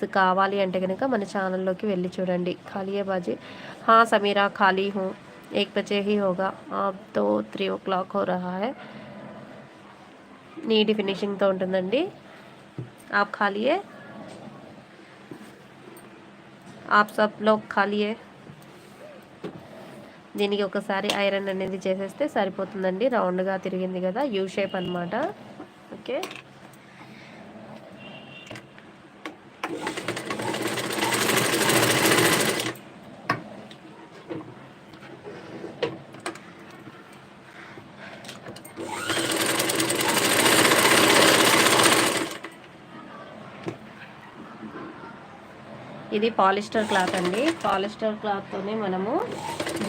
Tips కావాలి అంటే కనుక మన ఛానల్లోకి వెళ్ళి చూడండి. ఖాళీయే బాజీ. హా సమీరా ఖాళీ హూ. ఏక్ బజే హీ హోగా. తో త్రీ ఓ క్లాక్ హో రహా హై. నీటి ఫినిషింగ్తో ఉంటుందండి. ఆప్ ఖాళీయే? ఆప్ సబ్ లోక్ ఖాళీయే? దీనికి ఒకసారి ఐరన్ అనేది చేసేస్తే సరిపోతుందండి. రౌండ్గా తిరిగింది కదా. యూ షేప్ అనమాట ఓకే. ఇది పాలిస్టర్ క్లాత్ అండి. పాలిస్టర్ క్లాత్తోనే మనము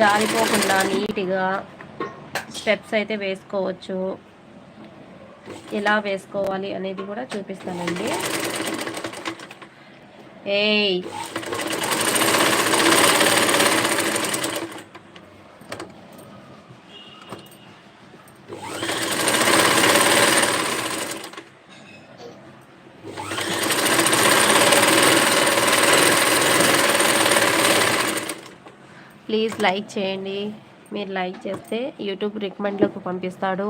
జారిపోకుండా నీట్గా స్టెప్స్ అయితే వేసుకోవచ్చు. ఎలా వేసుకోవాలి అనేది కూడా చూపిస్తానండి. ఏయ్! ప్లీజ్ లైక్ చేయండి. మీరు లైక్ చేస్తే యూట్యూబ్ రికమెండ్లోకి పంపిస్తాడు.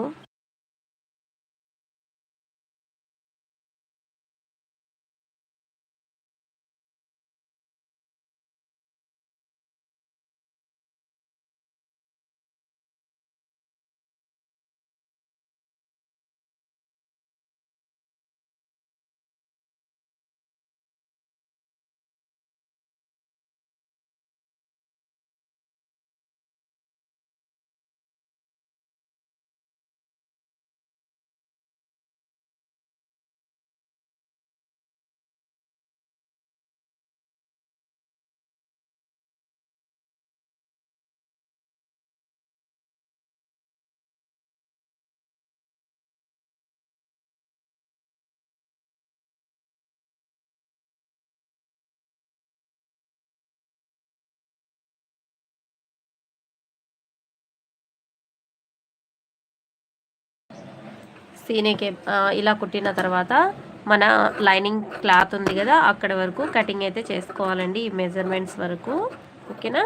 సీనేకి ఇలా కుట్టిన తర్వాత మన లైనింగ్ క్లాత్ ఉంది కదా అక్కడ వరకు కటింగ్ అయితే చేసుకోవాలండి ఈ మెజర్మెంట్స్ వరకు. ఓకేనా?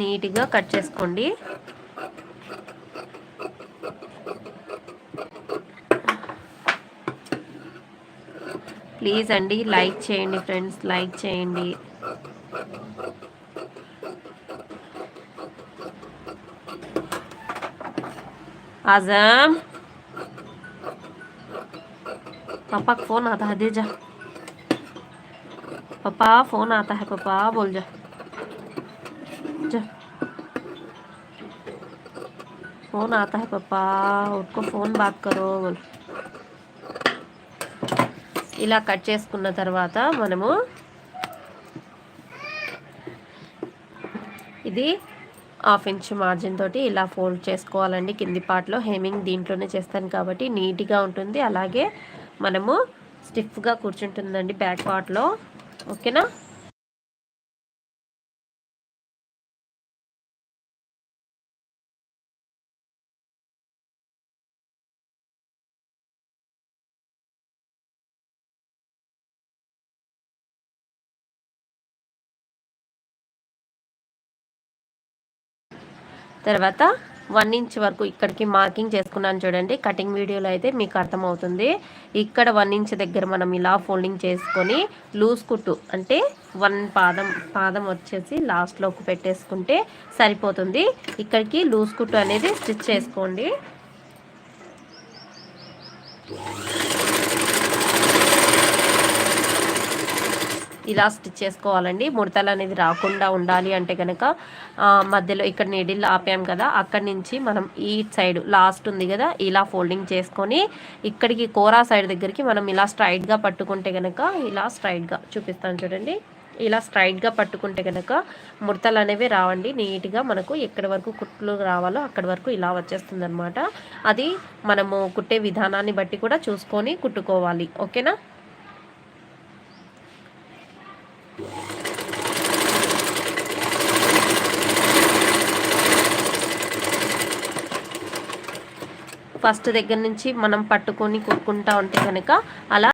నీట్గా కట్ చేసుకోండి. ప్లీజ్ అండి లైక్ చేయండి ఫ్రెండ్స్ లైక్ చేయండి. आजम पापा का फोन आता है दे जा पापा फोन आता है पापा बोल जा जा फोन आता है पापा उसको फोन बात करो बोल ఇలా కట్ చేసుకున్న తర్వాత మనము ఇది హాఫ్ ఇంచ్ మార్జిన్ తోటి ఇలా ఫోల్డ్ చేసుకోవాలండి. కింది పార్ట్లో హెమింగ్ దీంట్లోనే చేస్తాను కాబట్టి నీట్గా ఉంటుంది. అలాగే మనము స్టిఫ్గా కూర్చుంటుందండి బ్యాక్ పార్ట్లో. ఓకేనా? తర్వాత వన్ ఇంచ్ వరకు ఇక్కడికి మార్కింగ్ చేసుకున్నాను చూడండి. కటింగ్ వీడియోలో అయితే మీకు అర్థమవుతుంది. ఇక్కడ వన్ ఇంచ్ దగ్గర మనం ఇలా ఫోల్డింగ్ చేసుకొని లూజ్ కుట్టు అంటే వన్ పాదం పాదం వచ్చేసి లాస్ట్లోకి పెట్టేసుకుంటే సరిపోతుంది. ఇక్కడికి లూజ్ కుట్టు అనేది స్టిచ్ చేసుకోండి. ఇలా స్టిచ్ చేసుకోవాలండి. ముడతలు అనేది రాకుండా ఉండాలి అంటే కనుక మధ్యలో ఇక్కడ నీడిల్ ఆపాం కదా అక్కడి నుంచి మనం ఈ సైడ్ లాస్ట్ ఉంది కదా ఇలా ఫోల్డింగ్ చేసుకొని ఇక్కడికి కోరా సైడ్ దగ్గరికి మనం ఇలా స్ట్రైట్గా పట్టుకుంటే కనుక ఇలా స్ట్రైట్గా చూపిస్తాను చూడండి. ఇలా స్ట్రైట్గా పట్టుకుంటే కనుక ముడతలు అనేవి రావండి. నీట్గా మనకు ఎక్కడి వరకు కుట్లు రావాలో అక్కడి వరకు ఇలా వచ్చేస్తుంది అనమాట అది మనము కుట్టే విధానాన్ని బట్టి కూడా చూసుకొని కుట్టుకోవాలి. ఓకేనా? ఫస్ట్ దగ్గర నుంచి మనం పట్టుకొని కుట్టుకుంటా ఉంటే కనుక అలా